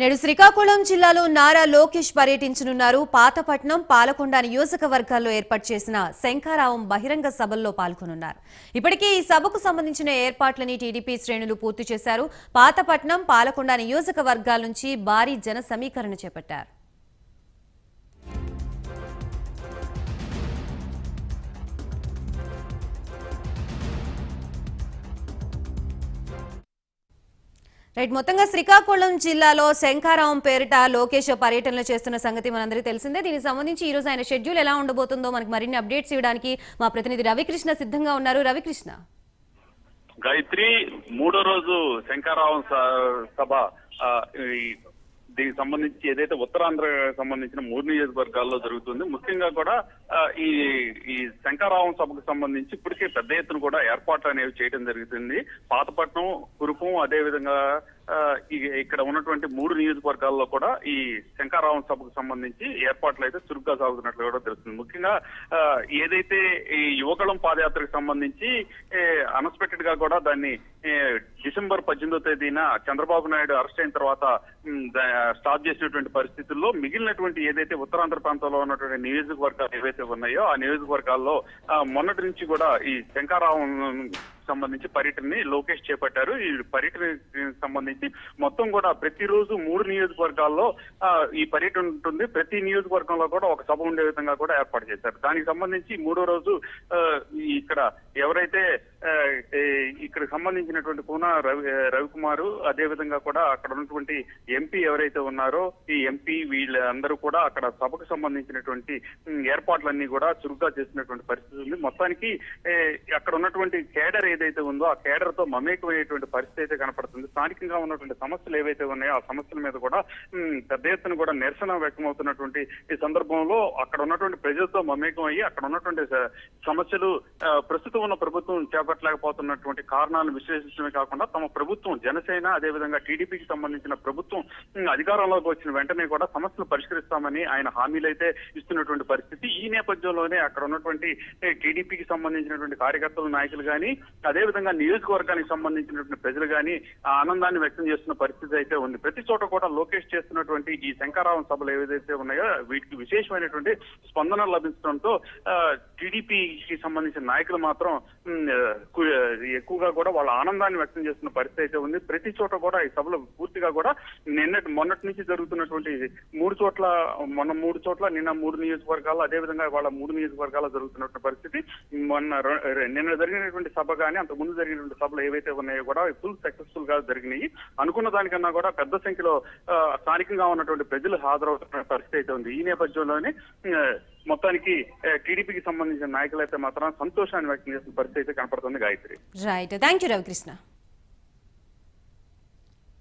నేడు శ్రీకాకుళం జిల్లాలో నారా లోకేష్ పర్యటించనున్నారు. పాతపట్నం పాలకొండ నియోజకవర్గాల్లో ఏర్పాటు చేసిన శంఖారావం బహిరంగ సభల్లో పాల్గొనున్నారు. ఇప్పటికే ఈ సభకు సంబంధించిన ఏర్పాట్లని టీడీపీ శ్రేణులు పూర్తి చేశారు. పాతపట్నం పాలకొండ నియోజకవర్గాల నుంచి భారీ జన సమీకరణ చేపట్టారు. రైట్ మొత్తంగా శ్రీకాకుళం జిల్లాలో శంఖారావం పేరిట లోకేష్ పర్యటనలు చేస్తున్న సంగతి మనందరికీ తెలిసిందే. దీనికి సంబంధించి ఈ రోజు ఆయన షెడ్యూల్ ఎలా ఉండబోతుందో మనకి మరిన్ని అప్డేట్స్ ఇవ్వడానికి మా ప్రతినిధి రవికృష్ణ సిద్ధంగా ఉన్నారు. రవికృష్ణ. గాయత్రి మూడో రోజు శంకరావం సభ దీనికి సంబంధించి ఏదైతే ఉత్తరాంధ్ర సంబంధించిన మూడు నియోజకవర్గాల్లో జరుగుతుంది ముఖ్యంగా కూడా ఈ ఈ శంకరావం సభకు సంబంధించి ఇప్పటికే పెద్ద ఎత్తున కూడా ఏర్పాట్లు అనేవి చేయడం జరుగుతుంది. పాతపట్నం కురుపం అదేవిధంగా ఆ, ఇక్కడ ఉన్నటువంటి మూడు నియోజకవర్గాల్లో కూడా ఈ శంకరావం సభకు సంబంధించి ఏర్పాట్లు అయితే చురుగ్గా సాగుతున్నట్లు కూడా తెలుస్తుంది. ముఖ్యంగా ఏదైతే ఈ యువకళం పాదయాత్రకు సంబంధించి అన్ఎక్స్పెక్టెడ్గా కూడా దాన్ని డిసెంబర్ పద్దెనిమిదో తేదీన చంద్రబాబు నాయుడు అరెస్ట్ అయిన తర్వాత స్టార్ట్ చేసినటువంటి పరిస్థితుల్లో మిగిలినటువంటి ఏదైతే ఉత్తరాంధ్ర ప్రాంతంలో ఉన్నటువంటి నియోజకవర్గాలు ఏవైతే ఉన్నాయో ఆ నియోజకవర్గాల్లో మొన్నటి నుంచి కూడా ఈ శంకారావం సంబంధించి పర్యటనని లోకేష్ చేపట్టారు. ఈ పర్యటన సంబంధించి మొత్తం కూడా ప్రతిరోజు మూడు నియోజకవర్గాల్లో ఆ, ఈ పర్యటన ఉంటుంది. ప్రతి నియోజకవర్గంలో కూడా ఒక సభ ఉండే విధంగా కూడా ఏర్పాటు చేశారు. దానికి సంబంధించి మూడో రోజు ఆ, ఈ ఇక్కడ ఎవరైతే ఆ, ఇక్కడ సంబంధించినటువంటి కూన రవి రవికుమారు అదే విధంగా కూడా అక్కడ ఉన్నటువంటి ఎంపీ ఎవరైతే ఉన్నారో ఈ ఎంపీ వీళ్ళందరూ కూడా అక్కడ సభకు సంబంధించినటువంటి ఏర్పాట్లన్నీ కూడా చురుగ్గా చేసినటువంటి పరిస్థితి ఉంది. మొత్తానికి అక్కడ ఉన్నటువంటి కేడర్ ఏదైతే ఉందో ఆ కేడర్తో మమేకమయ్యేటువంటి పరిస్థితి అయితే కనపడుతుంది. స్థానికంగా ఉన్నటువంటి సమస్యలు ఏవైతే ఉన్నాయో ఆ సమస్యల మీద కూడా పెద్ద ఎత్తున కూడా నిరసన వ్యక్తమవుతున్నటువంటి ఈ సందర్భంలో అక్కడ ఉన్నటువంటి ప్రజలతో మమేకం అయ్యి అక్కడ ఉన్నటువంటి సమస్యలు ప్రస్తుతం ఉన్న ప్రభుత్వం చేపట్టలేకపోతున్నటువంటి కారణాలను విశ్లేషించడమే కాకుండా తమ ప్రభుత్వం జనసేన అదేవిధంగా టీడీపీకి సంబంధించిన ప్రభుత్వం అధికారంలోకి వచ్చిన వెంటనే కూడా సమస్యలు పరిష్కరిస్తామని ఆయన హామీలు అయితే ఇస్తున్నటువంటి పరిస్థితి. ఈ నేపథ్యంలోనే అక్కడ ఉన్నటువంటి టీడీపీకి సంబంధించినటువంటి కార్యకర్తలు నాయకులు కానీ అదేవిధంగా నియోజకవర్గానికి సంబంధించినటువంటి ప్రజలు కానీ ఆ ఆనందాన్ని వ్యక్తం చేస్తున్న పరిస్థితి అయితే ఉంది. ప్రతి చోట కూడా లోకేష్ చేస్తున్నటువంటి ఈ శంకరావం సభలు ఏవైతే ఉన్నాయో వీటికి విశేషమైనటువంటి స్పందన లభించడంతో టీడీపీకి సంబంధించిన నాయకులు మాత్రం ఎక్కువగా కూడా వాళ్ళ ఆనందాన్ని వ్యక్తం చేస్తున్న పరిస్థితి అయితే ఉంది. ప్రతి చోట కూడా ఈ సభలు పూర్తిగా కూడా నిన్నటి మొన్నటి నుంచి జరుగుతున్నటువంటి మూడు చోట్ల మొన్న మూడు చోట్ల నిన్న మూడు నియోజకవర్గాలు అదే విధంగా వాళ్ళ మూడు నియోజకవర్గాల్లో జరుగుతున్నటువంటి పరిస్థితి. మొన్న నిన్న జరిగినటువంటి సభ కానీ అంత ముందు జరిగినటువంటి సభలు ఏవైతే ఉన్నాయో కూడా ఫుల్ సక్సెస్ఫుల్గా జరిగినాయి. అనుకున్న దానికన్నా కూడా పెద్ద సంఖ్యలో స్థానికంగా ఉన్నటువంటి ప్రజలు హాజరవుతున్న పరిస్థితి అయితే ఉంది. ఈ నేపథ్యంలోనే మొత్తానికి టీడీపీకి సంబంధించిన నాయకులు అయితే మాత్రం సంతోషాన్ని వ్యక్తం చేసిన పరిస్థితి అయితే కనపడుతుంది Gayatri. Right thank you Ravikrishna